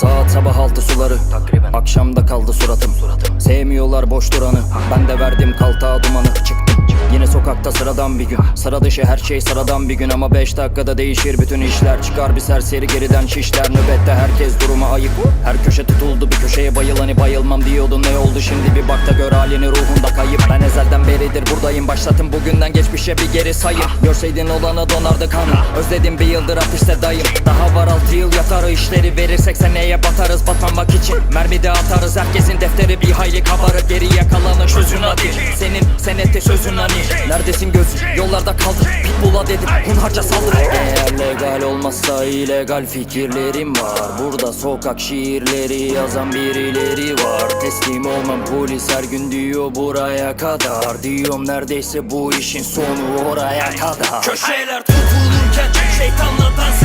Saat sabah altı suları. Akşamda kaldı suratım. Sevmiyorlar boş duranı. Ben de verdim kaltağa dumanı. Çıktım. Yine sokakta sıradan bir gün. Sıra dışı her şey sıradan bir gün. Ama 5 dakikada değişir bütün işler. Çıkar bir serseri geriden şişler. Nöbette herkes duruma ayıp Her köşe tutuldu bir köşeye bayıl. Hani bayılmam diyordun Ne oldu? Şimdi bir bak da gör halini ruhunda kayıp. Ben ezelden beridir buradayım? Başlatın bugünden geçmişe bir geri sayın Görseydin olanı donardı kanım. Özledim bir yıldır hapiste dayım. Daha var altı yıl yatarı işleri verirsek seneye batarız Batmamak için. Mermi de atarız Herkesin defteri bir hayli kabarık. Geriye kalanı sözün hadi. Senin senette sözün hani. Neredesin gözün? Yollarda kaldın Pitbull'a dedim. Hunharca saldır Eğer legal olmazsa illegal fikirlerim var. Burada sokak şiirleri yazan birileri var Teslim olmam. Polis her gün diyor buraya kadar. Diyorum neredeyse bu işin sonu oraya kadar. Köşeler tutulurken Şeytanla dans